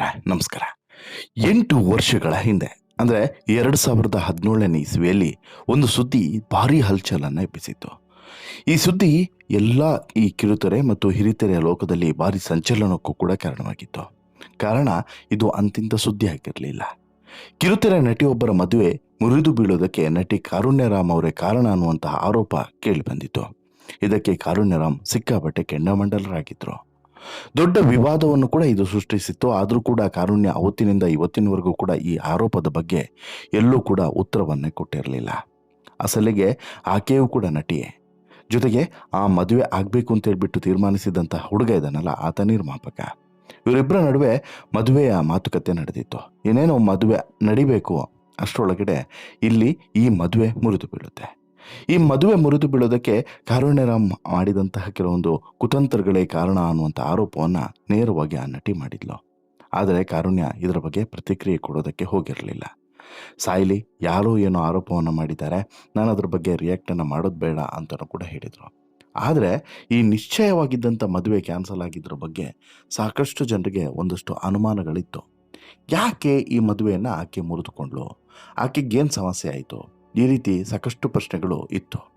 ಸ್ನೇಹಿತರೆ, ನಮಸ್ಕಾರ. ಎಂಟು ವರ್ಷಗಳ ಹಿಂದೆ, ಅಂದರೆ ಎರಡು ಸಾವಿರದ ಹದಿನೇಳನೇ ಇಸ್ವಿಯಲ್ಲಿ ಒಂದು ಸುದ್ದಿ ಭಾರಿ ಹಲ್ಚಲನ್ನು ಎಬ್ಬಿಸಿತ್ತು. ಈ ಸುದ್ದಿ ಎಲ್ಲ ಈ ಕಿರುತೆರೆ ಮತ್ತು ಹಿರಿತೆರೆಯ ಲೋಕದಲ್ಲಿ ಭಾರಿ ಸಂಚಲನಕ್ಕೂ ಕೂಡ ಕಾರಣವಾಗಿತ್ತು. ಕಾರಣ, ಇದು ಅಂತಿಂತ ಸುದ್ದಿ ಆಗಿರಲಿಲ್ಲ. ಕಿರುತೆರೆ ನಟಿಯೊಬ್ಬರ ಮದುವೆ ಮುರಿದು ಬೀಳೋದಕ್ಕೆ ನಟಿ ಕಾರುಣ್ಯರಾಮ್ ಅವರೇ ಕಾರಣ ಅನ್ನುವಂತಹ ಆರೋಪ ಕೇಳಿಬಂದಿತ್ತು ಇದಕ್ಕೆ ಕಾರುಣ್ಯರಾಮ್ ಸಿಕ್ಕಾಪಟ್ಟೆ ಕೆಂಡಾಮಂಡಲರಾಗಿದ್ರು. ದೊಡ್ಡ ವಿವಾದವನ್ನು ಕೂಡ ಇದು ಸೃಷ್ಟಿಸಿತ್ತು. ಆದರೂ ಕೂಡ ಕಾರುಣ್ಯ ಅವತ್ತಿನಿಂದ ಇವತ್ತಿನವರೆಗೂ ಕೂಡ ಈ ಆರೋಪದ ಬಗ್ಗೆ ಎಲ್ಲೂ ಕೂಡ ಉತ್ತರವನ್ನೇ ಕೊಟ್ಟಿರಲಿಲ್ಲ. ಅಸಲಿಗೆ ಆಕೆಯೂ ಕೂಡ ನಟಿಯೇ. ಜೊತೆಗೆ ಆ ಮದುವೆ ಆಗಬೇಕು ಅಂತ ಹೇಳ್ಬಿಟ್ಟು ತೀರ್ಮಾನಿಸಿದಂಥ ಹುಡುಗ ಇದನ್ನಲ್ಲ ಆತ ನಿರ್ಮಾಪಕ. ಇವರಿಬ್ಬರ ನಡುವೆ ಮದುವೆಯ ಮಾತುಕತೆ ನಡೆದಿತ್ತು. ಏನೇನೋ ಮದುವೆ ನಡಿಬೇಕು ಅಷ್ಟರೊಳಗಡೆ ಇಲ್ಲಿ ಈ ಮದುವೆ ಮುರಿದು ಬೀಳುತ್ತೆ. ಈ ಮದುವೆ ಮುರಿದು ಬೀಳೋದಕ್ಕೆ ಕಾರುಣ್ಯರಾಮ್ ಮಾಡಿದಂತಹ ಕೆಲವೊಂದು ಕುತಂತ್ರಗಳೇ ಕಾರಣ ಅನ್ನುವಂಥ ಆರೋಪವನ್ನು ನೇರವಾಗಿ ಆ ನಟಿ ಮಾಡಿದ್ಲು. ಆದರೆ ಕಾರುಣ್ಯ ಇದರ ಬಗ್ಗೆ ಪ್ರತಿಕ್ರಿಯೆ ಕೊಡೋದಕ್ಕೆ ಹೋಗಿರಲಿಲ್ಲ. ಸಾಯ್ಲಿ, ಯಾರೋ ಏನೋ ಆರೋಪವನ್ನು ಮಾಡಿದ್ದಾರೆ. ನಾನು ಅದ್ರ ಬಗ್ಗೆ ರಿಯಾಕ್ಟನ್ನು ಮಾಡೋದು ಬೇಡ ಅಂತಲೂ ಕೂಡ ಹೇಳಿದರು. ಆದರೆ ಈ ನಿಶ್ಚಯವಾಗಿದ್ದಂಥ ಮದುವೆ ಕ್ಯಾನ್ಸಲ್ ಆಗಿದ್ದರ ಬಗ್ಗೆ ಸಾಕಷ್ಟು ಜನರಿಗೆ ಒಂದಷ್ಟು ಅನುಮಾನಗಳಿತ್ತು. ಯಾಕೆ ಈ ಮದುವೆಯನ್ನು ಆಕೆ ಮುರಿದುಕೊಂಡ್ಲು ಆಕೆಗೇನು ಸಮಸ್ಯೆ ಆಯಿತು? ಈ ರೀತಿ ಸಾಕಷ್ಟು ಪ್ರಶ್ನೆಗಳು ಇತ್ತು.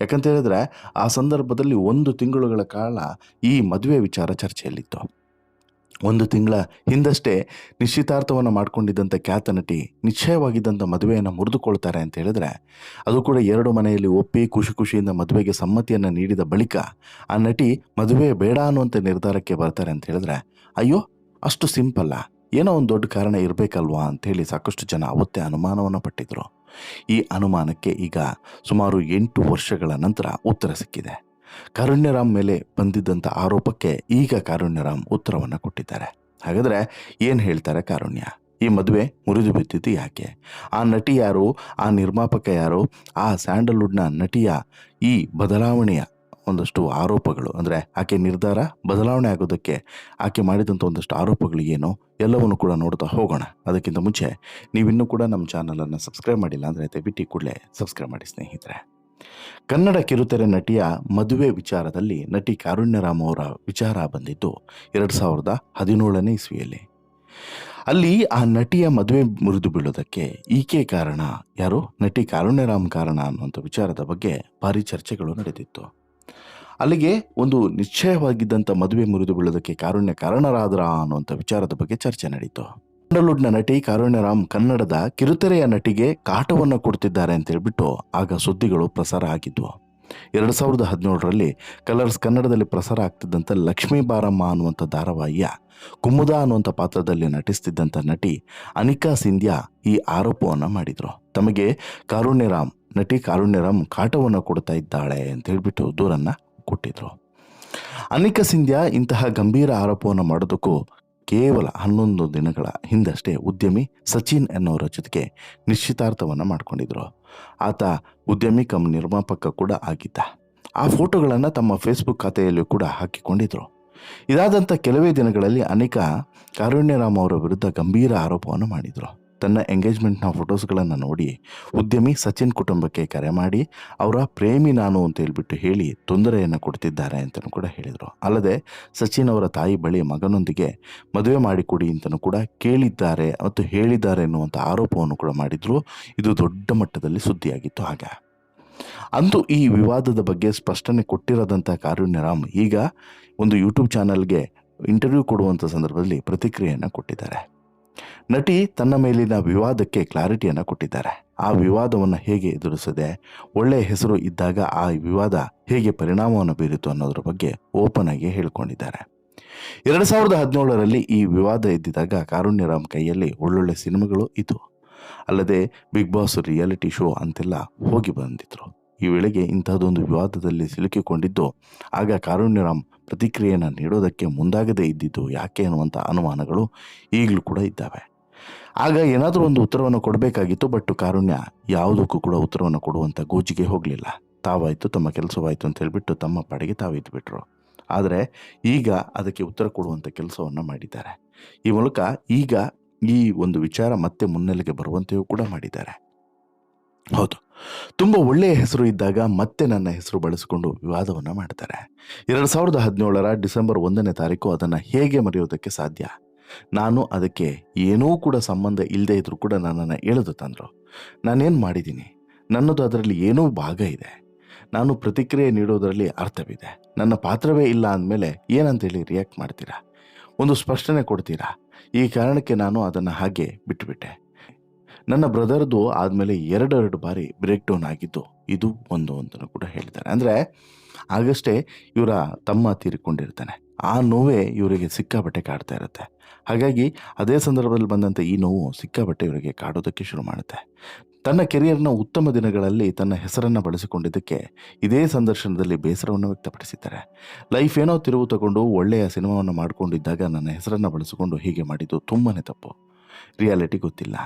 ಯಾಕಂತ ಹೇಳಿದ್ರೆ, ಆ ಸಂದರ್ಭದಲ್ಲಿ ಒಂದು ತಿಂಗಳುಗಳ ಕಾಲ ಈ ಮದುವೆ ವಿಚಾರ ಚರ್ಚೆಯಲ್ಲಿತ್ತು. ಒಂದು ತಿಂಗಳ ಹಿಂದಷ್ಟೇ ನಿಶ್ಚಿತಾರ್ಥವನ್ನು ಮಾಡಿಕೊಂಡಿದ್ದಂಥ ಖ್ಯಾತ ನಟಿ ನಿಶ್ಚಯವಾಗಿದ್ದಂಥ ಮದುವೆಯನ್ನು ಮುರಿದುಕೊಳ್ತಾರೆ ಅಂತ ಹೇಳಿದ್ರೆ, ಅದು ಕೂಡ ಎರಡು ಮನೆಯಲ್ಲಿ ಒಪ್ಪಿ ಖುಷಿ ಖುಷಿಯಿಂದ ಮದುವೆಗೆ ಸಮ್ಮತಿಯನ್ನು ನೀಡಿದ ಬಳಿಕ ಆ ನಟಿ ಮದುವೆ ಬೇಡ ಅನ್ನುವಂಥ ನಿರ್ಧಾರಕ್ಕೆ ಬರ್ತಾರೆ ಅಂತ ಹೇಳಿದ್ರೆ, ಅಯ್ಯೋ, ಅಷ್ಟು ಸಿಂಪಲ್ಲ. ಏನೋ ಒಂದು ದೊಡ್ಡ ಕಾರಣ ಇರಬೇಕಲ್ವಾ? ಅಂಥೇಳಿ ಸಾಕಷ್ಟು ಜನ ಅವತ್ತೇ ಅನುಮಾನವನ್ನು ಪಟ್ಟಿದ್ರು. ಈ ಅನುಮಾನಕ್ಕೆ ಈಗ ಸುಮಾರು ಎಂಟು ವರ್ಷಗಳ ನಂತರ ಉತ್ತರ ಸಿಕ್ಕಿದೆ. ಕಾರುಣ್ಯರಾಮ್ ಮೇಲೆ ಬಂದಿದ್ದಂಥ ಆರೋಪಕ್ಕೆ ಈಗ ಕಾರುಣ್ಯರಾಮ್ ಉತ್ತರವನ್ನು ಕೊಟ್ಟಿದ್ದಾರೆ. ಹಾಗಾದರೆ ಏನು ಹೇಳ್ತಾರೆ ಕಾರುಣ್ಯ? ಈ ಮದುವೆ ಮುರಿದು ಬಿದ್ದಿದ್ದು ಯಾಕೆ? ಆ ನಟಿ ಯಾರು? ಆ ನಿರ್ಮಾಪಕ ಯಾರು? ಆ ಸ್ಯಾಂಡಲ್ವುಡ್ನ ನಟಿಯ ಈ ಬದಲಾವಣೆಯ ಒಂದಷ್ಟು ಆರೋಪಗಳು, ಅಂದರೆ ಆಕೆ ನಿರ್ಧಾರ, ಬದಲಾವಣೆ ಆಗೋದಕ್ಕೆ ಆಕೆ ಮಾಡಿದಂಥ ಒಂದಷ್ಟು ಆರೋಪಗಳು ಏನು, ಎಲ್ಲವನ್ನು ಕೂಡ ನೋಡ್ತಾ ಹೋಗೋಣ. ಅದಕ್ಕಿಂತ ಮುಂಚೆ, ನೀವಿನ್ನೂ ಕೂಡ ನಮ್ಮ ಚಾನಲನ್ನು ಸಬ್ಸ್ಕ್ರೈಬ್ ಮಾಡಿಲ್ಲ ಅಂದರೆ ದಯವಿಟ್ಟು ಕೂಡಲೇ ಸಬ್ಸ್ಕ್ರೈಬ್ ಮಾಡಿ ಸ್ನೇಹಿತರೆ. ಕನ್ನಡ ಕಿರುತೆರೆ ನಟಿಯ ಮದುವೆ ವಿಚಾರದಲ್ಲಿ ನಟಿ ಕಾರುಣ್ಯರಾಮ್ ಅವರ ವಿಚಾರ ಬಂದಿದ್ದು ಎರಡು ಸಾವಿರದ ಹದಿನೇಳನೇ ಇಸ್ವಿಯಲ್ಲಿ. ಅಲ್ಲಿ ಆ ನಟಿಯ ಮದುವೆ ಮುರಿದು ಬೀಳೋದಕ್ಕೆ ಈಕೆ ಕಾರಣ ಯಾರು? ನಟಿ ಕಾರುಣ್ಯರಾಮ್ ಕಾರಣ ಅನ್ನುವಂಥ ವಿಚಾರದ ಬಗ್ಗೆ ಭಾರಿ ಚರ್ಚೆಗಳು ನಡೆದಿತ್ತು. ಅಲ್ಲಿಗೆ ಒಂದು ನಿಶ್ಚಯವಾಗಿದ್ದಂಥ ಮದುವೆ ಮುರಿದು ಬೀಳೋದಕ್ಕೆ ಕಾರುಣ್ಯ ಕಾರಣರಾದ್ರ ಅನ್ನುವಂಥ ವಿಚಾರದ ಬಗ್ಗೆ ಚರ್ಚೆ ನಡೀತು. ಸ್ಯಾಂಡಲ್ವುಡ್ನ ನಟಿ ಕಾರುಣ್ಯರಾಮ್ ಕನ್ನಡದ ಕಿರುತೆರೆಯ ನಟಿಗೆ ಕಾಟವನ್ನು ಕೊಡ್ತಿದ್ದಾರೆ ಅಂತ ಹೇಳ್ಬಿಟ್ಟು ಆಗ ಸುದ್ದಿಗಳು ಪ್ರಸಾರ ಆಗಿದ್ವು. ಎರಡು ಸಾವಿರದ ಹದಿನೇಳರಲ್ಲಿ ಕಲರ್ಸ್ ಕನ್ನಡದಲ್ಲಿ ಪ್ರಸಾರ ಆಗ್ತಿದ್ದಂಥ ಲಕ್ಷ್ಮೀ ಬಾರಮ್ಮ ಅನ್ನುವಂಥ ಧಾರಾವಾಹಿಯ ಕುಮುದ ಅನ್ನುವಂಥ ಪಾತ್ರದಲ್ಲಿ ನಟಿಸ್ತಿದ್ದಂಥ ನಟಿ ಅನಿಕಾ ಸಿಂಧ್ಯಾ ಈ ಆರೋಪವನ್ನು ಮಾಡಿದರು. ತಮಗೆ ಕಾರುಣ್ಯರಾಮ್ ನಟಿ ಕಾರುಣ್ಯರಾಮ್ ಕಾಟವನ್ನು ಕೊಡ್ತಾ ಇದ್ದಾಳೆ ಅಂತ ಹೇಳಿಬಿಟ್ಟು ದೂರನ್ನು ಕೊಟ್ಟಿದ್ರು. ಅನಿಕಾ ಸಿಂಧ್ಯಾ ಇಂತಹ ಗಂಭೀರ ಆರೋಪವನ್ನು ಮಾಡೋದಕ್ಕೂ ಕೇವಲ ಹನ್ನೊಂದು ದಿನಗಳ ಹಿಂದಷ್ಟೇ ಉದ್ಯಮಿ ಸಚಿನ್ ಎನ್ನುವರ ಜೊತೆಗೆ ನಿಶ್ಚಿತಾರ್ಥವನ್ನು ಮಾಡಿಕೊಂಡಿದ್ರು. ಆತ ಉದ್ಯಮಿ ಕಮ್ ನಿರ್ಮಾಪಕ ಕೂಡ ಆಗಿದ್ದ. ಆ ಫೋಟೋಗಳನ್ನು ತಮ್ಮ ಫೇಸ್ಬುಕ್ ಖಾತೆಯಲ್ಲೂ ಕೂಡ ಹಾಕಿಕೊಂಡಿದ್ರು. ಇದಾದಂಥ ಕೆಲವೇ ದಿನಗಳಲ್ಲಿ ಅನೇಕ ಕಾರುಣ್ಯರಾಮ್ ಅವರ ವಿರುದ್ಧ ಗಂಭೀರ ಆರೋಪವನ್ನು ಮಾಡಿದರು. ತನ್ನ ಎಂಗೇಜ್ಮೆಂಟ್ನ ಫೋಟೋಸ್ಗಳನ್ನು ನೋಡಿ, ಉದ್ಯಮಿ ಸಚಿನ್ ಕುಟುಂಬಕ್ಕೆ ಕರೆ ಮಾಡಿ, ಅವರ ಪ್ರೇಮಿ ನಾನು ಅಂತ ಹೇಳ್ಬಿಟ್ಟು ಹೇಳಿ ತೊಂದರೆಯನ್ನು ಕೊಡ್ತಿದ್ದಾರೆ ಅಂತಲೂ ಕೂಡ ಹೇಳಿದರು. ಅಲ್ಲದೆ, ಸಚಿನ್ ಅವರ ತಾಯಿ ಬಳಿ ಮಗನೊಂದಿಗೆ ಮದುವೆ ಮಾಡಿಕೊಡಿ ಅಂತಲೂ ಕೂಡ ಕೇಳಿದ್ದಾರೆ ಮತ್ತು ಹೇಳಿದ್ದಾರೆ ಎನ್ನುವಂಥ ಆರೋಪವನ್ನು ಕೂಡ ಮಾಡಿದರು. ಇದು ದೊಡ್ಡ ಮಟ್ಟದಲ್ಲಿ ಸುದ್ದಿಯಾಗಿತ್ತು ಆಗ ಅಂದು ಈ ವಿವಾದದ ಬಗ್ಗೆ ಸ್ಪಷ್ಟನೆ ಕೊಟ್ಟಿರದಂಥ ಕಾರುಣ್ಯರಾಮ್ ಈಗ ಒಂದು ಯೂಟ್ಯೂಬ್ ಚಾನಲ್ಗೆ ಇಂಟರ್ವ್ಯೂ ಕೊಡುವಂಥ ಸಂದರ್ಭದಲ್ಲಿ ಪ್ರತಿಕ್ರಿಯೆಯನ್ನು ಕೊಟ್ಟಿದ್ದಾರೆ. ನಟಿ ತನ್ನ ಮೇಲಿನ ವಿವಾದಕ್ಕೆ ಕ್ಲಾರಿಟಿಯನ್ನು ಕೊಟ್ಟಿದ್ದಾರೆ. ಆ ವಿವಾದವನ್ನು ಹೇಗೆ ಎದುರಿಸದೆ ಒಳ್ಳೆಯ ಹೆಸರು ಇದ್ದಾಗ ಆ ವಿವಾದ ಹೇಗೆ ಪರಿಣಾಮವನ್ನು ಬೀರಿತು ಅನ್ನೋದ್ರ ಬಗ್ಗೆ ಓಪನ್ ಆಗಿ ಹೇಳಿಕೊಂಡಿದ್ದಾರೆ. ಎರಡು ಸಾವಿರದ ಹದಿನೇಳರಲ್ಲಿ ಈ ವಿವಾದ ಎದ್ದಿದಾಗ ಕಾರುಣ್ಯರಾಮ್ ಕೈಯಲ್ಲಿ ಒಳ್ಳೊಳ್ಳೆ ಸಿನಿಮಾಗಳು ಇತ್ತು ಅಲ್ಲದೆ ಬಿಗ್ ಬಾಸ್ ರಿಯಾಲಿಟಿ ಶೋ ಅಂತೆಲ್ಲ ಹೋಗಿ ಬಂದಿದ್ರು. ಈ ವೇಳೆಗೆ ಇಂಥದ್ದೊಂದು ವಿವಾದದಲ್ಲಿ ಸಿಲುಕಿಕೊಂಡಿದ್ದು ಆಗ ಕಾರುಣ್ಯರಾಮ್ ಪ್ರತಿಕ್ರಿಯೆಯನ್ನು ನೀಡೋದಕ್ಕೆ ಮುಂದಾಗದೇ ಇದ್ದಿದ್ದು ಯಾಕೆ ಅನ್ನುವಂಥ ಅನುಮಾನಗಳು ಈಗಲೂ ಕೂಡ ಇದ್ದಾವೆ. ಆಗ ಏನಾದರೂ ಒಂದು ಉತ್ತರವನ್ನು ಕೊಡಬೇಕಾಗಿತ್ತು, ಬಟ್ ಕಾರುಣ್ಯ ಯಾವುದಕ್ಕೂ ಕೂಡ ಉತ್ತರವನ್ನು ಕೊಡುವಂಥ ಗೋಜಿಗೆ ಹೋಗಲಿಲ್ಲ. ತಾವಾಯಿತು, ತಮ್ಮ ಕೆಲಸವಾಯಿತು ಅಂತ ಹೇಳಿಬಿಟ್ಟು ತಮ್ಮ ಪಾಡಿಗೆ ಇದ್ದುಬಿಟ್ರು ಆದರೆ ಈಗ ಅದಕ್ಕೆ ಉತ್ತರ ಕೊಡುವಂಥ ಕೆಲಸವನ್ನು ಮಾಡಿದ್ದಾರೆ. ಈ ಮೂಲಕ ಈಗ ಈ ಒಂದು ವಿಚಾರ ಮತ್ತೆ ಮುನ್ನೆಲೆಗೆ ಬರುವಂತೆಯೂ ಕೂಡ ಮಾಡಿದ್ದಾರೆ. ಹೌದು. ತುಂಬ ಒಳ್ಳೆಯ ಹೆಸರು ಇದ್ದಾಗ ಮತ್ತೆ ನನ್ನ ಹೆಸರು ಬಳಸಿಕೊಂಡು ವಿವಾದವನ್ನು ಮಾಡ್ತಾರೆ. ಎರಡು ಸಾವಿರದ ಹದಿನೇಳರ ಡಿಸೆಂಬರ್ ಒಂದನೇ ತಾರೀಕು ಅದನ್ನು ಹೇಗೆ ಮರೆಯೋದಕ್ಕೆ ಸಾಧ್ಯ? ನಾನು ಅದಕ್ಕೆ ಏನೂ ಕೂಡ ಸಂಬಂಧ ಇಲ್ಲದೆ ಇದ್ರೂ ಕೂಡ ನನ್ನನ್ನು ಎಳೆದು ತಂದರು. ನಾನೇನು ಮಾಡಿದ್ದೀನಿ? ನನ್ನದು ಅದರಲ್ಲಿ ಏನೋ ಭಾಗ ಇದೆ. ನಾನು ಪ್ರತಿಕ್ರಿಯೆ ನೀಡೋದರಲ್ಲಿ ಅರ್ಥವಿದೆ. ನನ್ನ ಪಾತ್ರವೇ ಇಲ್ಲ ಅಂದಮೇಲೆ ಏನಂತೇಳಿ ರಿಯಾಕ್ಟ್ ಮಾಡ್ತೀರಾ? ಒಂದು ಸ್ಪಷ್ಟನೆ ಕೊಡ್ತೀರಾ? ಈ ಕಾರಣಕ್ಕೆ ನಾನು ಅದನ್ನು ಹಾಗೆ ಬಿಟ್ಟುಬಿಟ್ಟೆ ನನ್ನ ಬ್ರದರ್ದು ಆದಮೇಲೆ ಎರಡೆರಡು ಬಾರಿ ಬ್ರೇಕ್ ಡೌನ್ ಆಗಿದ್ದು ಇದು ಒಂದು ಅಂತಲೂ ಕೂಡ ಹೇಳ್ತಾರೆ ಅಂದರೆ ಆಗಷ್ಟೇ ಇವರ ತಮ್ಮ ತೀರಿಕೊಂಡಿರ್ತಾನೆ. ಆ ನೋವೇ ಇವರಿಗೆ ಸಿಕ್ಕಾಬಟ್ಟೆ ಕಾಡ್ತಾ ಇರುತ್ತೆ. ಹಾಗಾಗಿ ಅದೇ ಸಂದರ್ಭದಲ್ಲಿ ಬಂದಂಥ ಈ ನೋವು ಸಿಕ್ಕಾಬಟ್ಟೆ ಇವರಿಗೆ ಕಾಡೋದಕ್ಕೆ ಶುರು ಮಾಡುತ್ತೆ. ತನ್ನ ಕೆರಿಯರ್ನ ಉತ್ತಮ ದಿನಗಳಲ್ಲಿ ತನ್ನ ಹೆಸರನ್ನು ಬಳಸಿಕೊಂಡಿದ್ದಕ್ಕೆ ಇದೇ ಸಂದರ್ಶನದಲ್ಲಿ ಬೇಸರವನ್ನು ವ್ಯಕ್ತಪಡಿಸಿದ್ದಾರೆ. ಲೈಫ್ ಏನೋ ತಿರುವು ತಗೊಂಡು ಒಳ್ಳೆಯ ಸಿನಿಮಾವನ್ನು ಮಾಡಿಕೊಂಡಿದ್ದಾಗ ನನ್ನ ಹೆಸರನ್ನು ಬಳಸಿಕೊಂಡು ಹೀಗೆ ಮಾಡಿದ್ದು ತುಂಬಾ ತಪ್ಪು. ರಿಯಾಲಿಟಿ ಗೊತ್ತಿಲ್ಲ.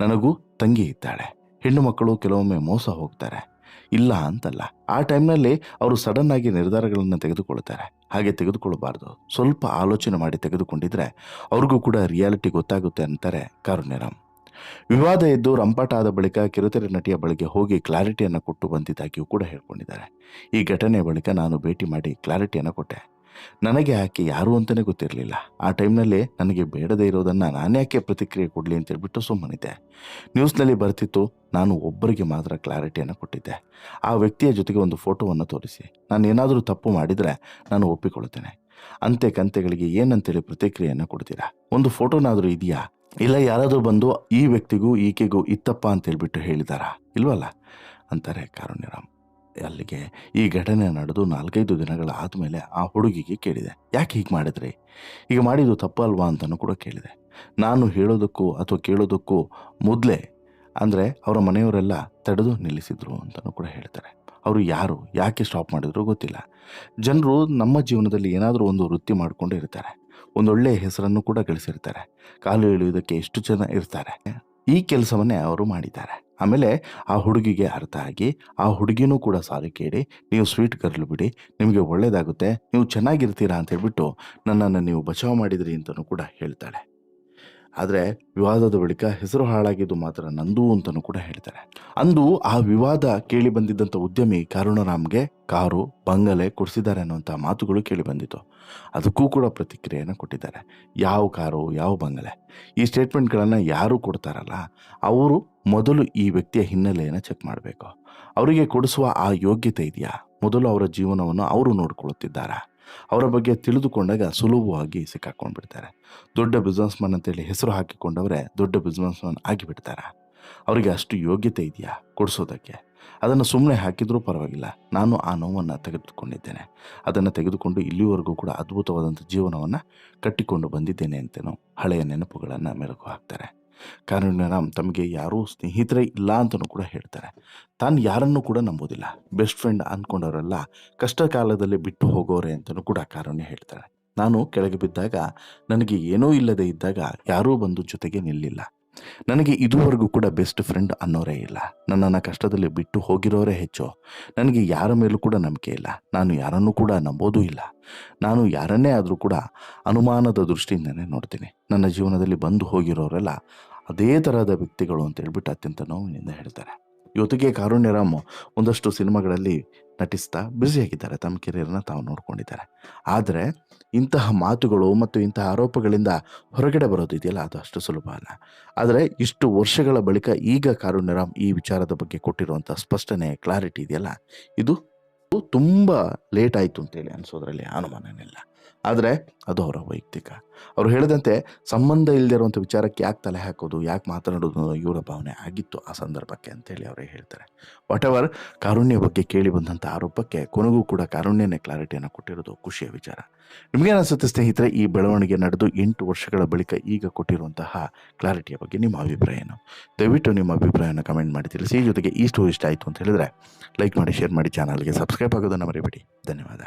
ನನಗೂ ತಂಗಿ ಇದ್ದಾಳೆ. ಹೆಣ್ಣು ಮಕ್ಕಳು ಕೆಲವೊಮ್ಮೆ ಮೋಸ ಹೋಗ್ತಾರೆ. ಇಲ್ಲ ಅಂತಲ್ಲ. ಆ ಟೈಮ್ನಲ್ಲಿ ಅವರು ಸಡನ್ ಆಗಿ ನಿರ್ಧಾರಗಳನ್ನು ತೆಗೆದುಕೊಳ್ತಾರೆ. ಹಾಗೆ ತೆಗೆದುಕೊಳ್ಳಬಾರ್ದು ಸ್ವಲ್ಪ ಆಲೋಚನೆ ಮಾಡಿ ತೆಗೆದುಕೊಂಡಿದ್ರೆ ಅವ್ರಿಗೂ ಕೂಡ ರಿಯಾಲಿಟಿ ಗೊತ್ತಾಗುತ್ತೆ ಅಂತಾರೆ ಕಾರುಣ್ಯರಾಮ್. ವಿವಾದ ಎದ್ದು ರಂಪಾಟ ಆದ ಬಳಿಕ ಕಿರುತೆರೆ ನಟಿಯ ಬಳಿಗೆ ಹೋಗಿ ಕ್ಲಾರಿಟಿಯನ್ನು ಕೊಟ್ಟು ಬಂದಿದ್ದಾಗಿಯೂ ಕೂಡ ಹೇಳ್ಕೊಂಡಿದ್ದಾರೆ. ಈ ಘಟನೆಯ ಬಳಿಕ ನಾನು ಭೇಟಿ ಮಾಡಿ ಕ್ಲಾರಿಟಿಯನ್ನು ಕೊಟ್ಟೆ. ನನಗೆ ಆಕೆ ಯಾರು ಅಂತಲೇ ಗೊತ್ತಿರಲಿಲ್ಲ. ಆ ಟೈಮ್ನಲ್ಲಿ ನನಗೆ ಬೇಡದೇ ಇರೋದನ್ನು ನಾನ್ಯಾಕೆ ಪ್ರತಿಕ್ರಿಯೆ ಕೊಡಲಿ ಅಂತ ಹೇಳ್ಬಿಟ್ಟು ಸುಮ್ಮನಿದ್ದೆ. ನ್ಯೂಸ್ನಲ್ಲಿ ಬರ್ತಿತ್ತು, ನಾನು ಒಬ್ಬರಿಗೆ ಮಾತ್ರ ಕ್ಲಾರಿಟಿಯನ್ನು ಕೊಟ್ಟಿದ್ದೆ. ಆ ವ್ಯಕ್ತಿಯ ಜೊತೆಗೆ ಒಂದು ಫೋಟೋವನ್ನು ತೋರಿಸಿ. ನಾನು ಏನಾದರೂ ತಪ್ಪು ಮಾಡಿದರೆ ನಾನು ಒಪ್ಪಿಕೊಳ್ಳುತ್ತೇನೆ. ಅಂತೆ ಕಂತೆಗಳಿಗೆ ಏನಂತೇಳಿ ಪ್ರತಿಕ್ರಿಯೆಯನ್ನು ಕೊಡ್ತೀರಾ? ಒಂದು ಫೋಟೋನಾದರೂ ಇದೆಯಾ? ಇಲ್ಲ ಯಾರಾದರೂ ಬಂದು ಈ ವ್ಯಕ್ತಿಗೂ ಈಕೆಗೂ ಇತ್ತಪ್ಪ ಅಂತ ಹೇಳ್ಬಿಟ್ಟು ಹೇಳಿದಾರಾ? ಇಲ್ವಲ್ಲ? ಅಂತಾರೆ ಕಾರುಣ್ಯರಾಮ್. ಅಲ್ಲಿಗೆ ಈ ಘಟನೆ ನಡೆದು ನಾಲ್ಕೈದು ದಿನಗಳ ಆದಮೇಲೆ ಆ ಹುಡುಗಿಗೆ ಕೇಳಿದೆ. ಯಾಕೆ ಹೀಗೆ ಮಾಡಿದ್ರಿ? ಈಗ ಮಾಡಿದ್ದು ತಪ್ಪಲ್ವಾ ಅಂತಲೂ ಕೂಡ ಕೇಳಿದೆ. ನಾನು ಹೇಳೋದಕ್ಕೂ ಅಥವಾ ಕೇಳೋದಕ್ಕೂ ಮೊದಲೇ ಅಂದರೆ ಅವರ ಮನೆಯವರೆಲ್ಲ ತಡೆದು ನಿಲ್ಲಿಸಿದ್ರು ಅಂತಲೂ ಕೂಡ ಹೇಳ್ತಾರೆ. ಅವರು ಯಾರು? ಯಾಕೆ ಸ್ಟಾಪ್ ಮಾಡಿದ್ರು ಗೊತ್ತಿಲ್ಲ. ಜನರು ನಮ್ಮ ಜೀವನದಲ್ಲಿ ಏನಾದರೂ ಒಂದು ವೃತ್ತಿ ಮಾಡಿಕೊಂಡು ಇರ್ತಾರೆ. ಒಂದೊಳ್ಳೆಯ ಹೆಸರನ್ನು ಕೂಡ ಗಳಿಸಿರ್ತಾರೆ. ಕಾಲು ಎಳೆಯುವುದಕ್ಕೆ ಎಷ್ಟು ಜನ ಇರ್ತಾರೆ? ಈ ಕೆಲಸವನ್ನೇ ಅವರು ಮಾಡಿದ್ದಾರೆ. ಆಮೇಲೆ ಆ ಹುಡುಗಿಗೆ ಅರ್ಥ ಆಗಿ ಆ ಹುಡುಗಿನೂ ಕೂಡ ಸಾರಿ ಕೇಳಿ, ನೀವು ಸ್ವೀಟ್ ಕರ್ಲು ಬಿಡಿ, ನಿಮಗೆ ಒಳ್ಳೇದಾಗುತ್ತೆ, ನೀವು ಚೆನ್ನಾಗಿರ್ತೀರಾ? ಅಂತ ಹೇಳ್ಬಿಟ್ಟು ನನ್ನನ್ನು ನೀವು ಬಚಾವ್ ಮಾಡಿದ್ರಿ ಅಂತಲೂ ಕೂಡ ಹೇಳ್ತಾಳೆ. ಆದರೆ ವಿವಾದದ ಬಳಿಕ ಹೆಸರು ಹಾಳಾಗಿದ್ದು ಮಾತ್ರ ನಂದು ಅಂತಲೂ ಕೂಡ ಹೇಳ್ತಾರೆ. ಅಂದು ಆ ವಿವಾದ ಕೇಳಿ ಬಂದಿದ್ದಂಥ ಉದ್ಯಮಿ ಕರುಣರಾಮ್ಗೆ ಕಾರು, ಬಂಗಲೆ ಕೊಡಿಸಿದ್ದಾರೆ ಅನ್ನುವಂಥ ಮಾತುಗಳು ಕೇಳಿ ಬಂದಿತ್ತು. ಅದಕ್ಕೂ ಕೂಡ ಪ್ರತಿಕ್ರಿಯೆಯನ್ನು ಕೊಟ್ಟಿದ್ದಾರೆ. ಯಾವ ಕಾರು, ಯಾವ ಬಂಗಲೆ? ಈ ಸ್ಟೇಟ್ಮೆಂಟ್ಗಳನ್ನು ಯಾರು ಕೊಡ್ತಾರಲ್ಲ, ಅವರು ಮೊದಲು ಈ ವ್ಯಕ್ತಿಯ ಹಿನ್ನೆಲೆಯನ್ನು ಚೆಕ್ ಮಾಡಬೇಕು. ಅವರಿಗೆ ಕೊಡಿಸುವ ಆ ಯೋಗ್ಯತೆ ಇದೆಯಾ? ಮೊದಲು ಅವರ ಜೀವನವನ್ನು ಅವರು ನೋಡಿಕೊಳ್ಳುತ್ತಿದ್ದಾರಾ ಅವರ ಬಗ್ಗೆ ತಿಳಿದುಕೊಂಡಾಗ ಸುಲಭವಾಗಿ ಸಿಕ್ಕಾಕೊಂಡ್ಬಿಡ್ತಾರೆ. ದೊಡ್ಡ ಬಿಸ್ನೆಸ್ ಮ್ಯಾನ್ ಅಂತೇಳಿ ಹೆಸರು ಹಾಕಿಕೊಂಡವರೇ ದೊಡ್ಡ ಬಿಸ್ನೆಸ್ ಮ್ಯಾನ್ ಆಗಿಬಿಡ್ತಾರೆ. ಅವರಿಗೆ ಅಷ್ಟು ಯೋಗ್ಯತೆ ಇದೆಯಾ ಕೊಡಿಸೋದಕ್ಕೆ? ಅದನ್ನು ಸುಮ್ಮನೆ ಹಾಕಿದರೂ ಪರವಾಗಿಲ್ಲ. ನಾನು ಆ ನೋವನ್ನು ತೆಗೆದುಕೊಂಡಿದ್ದೇನೆ. ಅದನ್ನು ತೆಗೆದುಕೊಂಡು ಇಲ್ಲಿವರೆಗೂ ಕೂಡ ಅದ್ಭುತವಾದಂಥ ಜೀವನವನ್ನು ಕಟ್ಟಿಕೊಂಡು ಬಂದಿದ್ದೇನೆ ಅಂತೇನೋ ಹಳೆಯ ನೆನಪುಗಳನ್ನು ಮೆಲುಕು ಹಾಕ್ತಾರೆ. ಕಾರುಣ್ಯರಾಮ್ ತಮಗೆ ಯಾರೂ ಸ್ನೇಹಿತರೇ ಇಲ್ಲ ಅಂತಲೂ ಕೂಡ ಹೇಳ್ತಾರೆ. ತಾನು ಯಾರನ್ನೂ ಕೂಡ ನಂಬೋದಿಲ್ಲ ಬೆಸ್ಟ್ ಫ್ರೆಂಡ್ ಅಂದ್ಕೊಂಡವರೆಲ್ಲ ಕಷ್ಟ ಕಾಲದಲ್ಲಿ ಬಿಟ್ಟು ಹೋಗೋರೆ ಅಂತಲೂ ಕೂಡ ಕಾರುಣ್ಯ ಹೇಳ್ತಾರೆ. ನಾನು ಕೆಳಗೆ ಬಿದ್ದಾಗ, ನನಗೆ ಏನೂ ಇಲ್ಲದೆ ಇದ್ದಾಗ ಯಾರೂ ಬಂದು ಜೊತೆಗೆ ನಿಲ್ಲಿಲ್ಲ. ನನಗೆ ಇದುವರೆಗೂ ಕೂಡ ಬೆಸ್ಟ್ ಫ್ರೆಂಡ್ ಅನ್ನೋರೇ ಇಲ್ಲ. ನನ್ನನ್ನು ಕಷ್ಟದಲ್ಲಿ ಬಿಟ್ಟು ಹೋಗಿರೋರೇ ಹೆಚ್ಚು. ನನಗೆ ಯಾರ ಮೇಲೂ ಕೂಡ ನಂಬಿಕೆ ಇಲ್ಲ. ನಾನು ಯಾರನ್ನೂ ಕೂಡ ನಂಬೋದೂ ಇಲ್ಲ. ನಾನು ಯಾರನ್ನೇ ಆದರೂ ಕೂಡ ಅನುಮಾನದ ದೃಷ್ಟಿಯಿಂದನೇ ನೋಡ್ತೀನಿ. ನನ್ನ ಜೀವನದಲ್ಲಿ ಬಂದು ಹೋಗಿರೋರೆಲ್ಲ ಅದೇ ಥರದ ವ್ಯಕ್ತಿಗಳು ಅಂತ ಹೇಳ್ಬಿಟ್ಟು ಅತ್ಯಂತ ನೋವಿನಿಂದ ಹೇಳ್ತಾರೆ. ಇವತ್ತಿಗೆ ಕಾರುಣ್ಯರಾಮ್ ಒಂದಷ್ಟು ಸಿನಿಮಾಗಳಲ್ಲಿ ನಟಿಸ್ತಾ ಬ್ಯುಸಿಯಾಗಿದ್ದಾರೆ ತಮ್ಮ ಕೆರಿಯರ್ನ ತಾವು ನೋಡ್ಕೊಂಡಿದ್ದಾರೆ. ಆದರೆ ಇಂತಹ ಮಾತುಗಳು ಮತ್ತು ಇಂತಹ ಆರೋಪಗಳಿಂದ ಹೊರಗಡೆ ಬರೋದು ಇದೆಯಲ್ಲ? ಅದು ಅಷ್ಟು ಸುಲಭ ಅಲ್ಲ. ಆದರೆ ಇಷ್ಟು ವರ್ಷಗಳ ಬಳಿಕ ಈಗ ಕಾರುಣ್ಯರಾಮ್ ಈ ವಿಚಾರದ ಬಗ್ಗೆ ಕೊಟ್ಟಿರುವಂಥ ಸ್ಪಷ್ಟನೆ ಕ್ಲಾರಿಟಿ ಇದೆಯಲ್ಲ? ಇದು ತುಂಬ ಲೇಟ್ ಆಯಿತು ಅಂತೇಳಿ ಅನಿಸೋದ್ರಲ್ಲಿ ಅನುಮಾನನಿಲ್ಲ ಆದರೆ ಅದು ಅವರ ವೈಯಕ್ತಿಕ. ಅವರು ಹೇಳಿದಂತೆ ಸಂಬಂಧ ಇಲ್ಲದಿರುವಂಥ ವಿಚಾರಕ್ಕೆ ಯಾಕೆ ತಲೆ ಹಾಕೋದು, ಯಾಕೆ ಮಾತನಾಡೋದು ಅನ್ನೋ ಇವರ ಭಾವನೆ ಆಗಿತ್ತು ಆ ಸಂದರ್ಭಕ್ಕೆ ಅಂತೇಳಿ ಅವರೇ ಹೇಳ್ತಾರೆ. ವಾಟ್ ಎವರ್ ಕಾರುಣ್ಯ ಬಗ್ಗೆ ಕೇಳಿ ಬಂದಂಥ ಆರೋಪಕ್ಕೆ ಕೊನೆಗೂ ಕೂಡ ಕಾರುಣ್ಯನೇ ಕ್ಲಾರಿಟಿಯನ್ನು ಕೊಟ್ಟಿರೋದು ಖುಷಿಯ ವಿಚಾರ. ನಿಮಗೇನಿಸುತ್ತೆ ಸ್ನೇಹಿತರೆ, ಈ ಬೆಳವಣಿಗೆ ನಡೆದು ಎಂಟು ವರ್ಷಗಳ ಬಳಿಕ ಈಗ ಕೊಟ್ಟಿರುವಂತಹ ಕ್ಲಾರಿಟಿಯ ಬಗ್ಗೆ ನಿಮ್ಮ ಅಭಿಪ್ರಾಯ ಏನು ದಯವಿಟ್ಟು ನಿಮ್ಮ ಅಭಿಪ್ರಾಯವನ್ನು ಕಮೆಂಟ್ ಮಾಡಿ ತಿಳಿಸಿ. ಜೊತೆಗೆ ಈ ಸ್ಟೋರಿ ಇಷ್ಟ ಆಯಿತು ಅಂತ ಹೇಳಿದ್ರೆ ಲೈಕ್ ಮಾಡಿ ಶೇರ್ ಮಾಡಿ ಚಾನಲ್ಗೆ ಸಬ್ಸ್ಕ್ರೈಬ್ ಆಗೋದನ್ನು ಮರಿಬೇಡಿ. ಧನ್ಯವಾದ.